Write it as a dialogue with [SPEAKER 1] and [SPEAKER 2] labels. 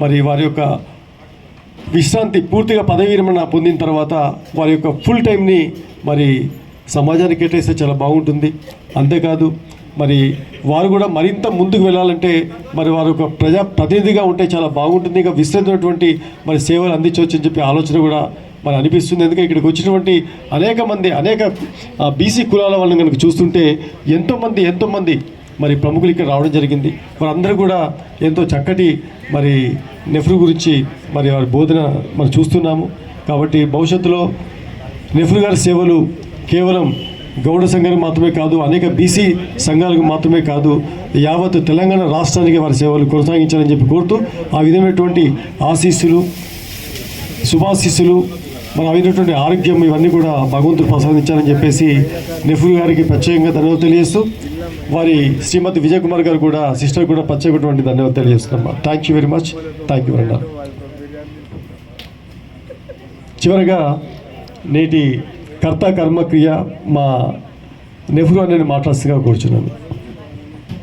[SPEAKER 1] మరి వారి యొక్క విశ్రాంతి పూర్తిగా పదవి విరమణ పొందిన తర్వాత వారి యొక్క ఫుల్ టైంని మరి సమాజానికి కేటాయిస్తే చాలా బాగుంటుంది. అంతేకాదు మరి వారు కూడా మరింత ముందుకు వెళ్ళాలంటే మరి వారు ఒక ప్రజా ప్రతినిధిగా ఉంటే చాలా బాగుంటుంది. ఇంకా విస్తృతమైనటువంటి మరి సేవలు అందించవచ్చు అని చెప్పి ఆలోచన కూడా మరి అనిపిస్తుంది. ఎందుకంటే ఇక్కడికి వచ్చినటువంటి అనేక మంది అనేక బీసీ కులాల వాళ్ళని కనుక చూస్తుంటే ఎంతోమంది ఎంతోమంది మరి ప్రముఖులు ఇక్కడ రావడం జరిగింది. వారందరూ కూడా ఎంతో చక్కటి మరి నెహ్రూ గురించి మరి వారి బోధన మనం చూస్తున్నాము. కాబట్టి భవిష్యత్తులో నెహ్రూ గారి సేవలు కేవలం గౌడ సంఘానికి మాత్రమే కాదు అనేక బీసీ సంఘాలకు మాత్రమే కాదు యావత్ తెలంగాణ రాష్ట్రానికి వారి సేవలు కొనసాగించాలని చెప్పి కోరుతూ ఆ విధమైనటువంటి ఆశీస్సులు శుభాశీస్సులు మన అయినటువంటి ఆరోగ్యం ఇవన్నీ కూడా భగవంతుడు ప్రసాదించాలని చెప్పేసి నెహ్రూ గారికి ప్రత్యేకంగా ధన్యవాదాలు తెలియజేస్తూ వారి శ్రీమతి విజయ్ కుమార్ గారు కూడా సిస్టర్ కూడా ప్రత్యేకటువంటి ధన్యవాదాలు తెలియజేస్తున్నాం. Thank you very much thank you very much చివరగా నేటి కర్త కర్మక్రియ మా నెహ్రూ అనేది మాట్లాడుతుగా కూర్చున్నాను.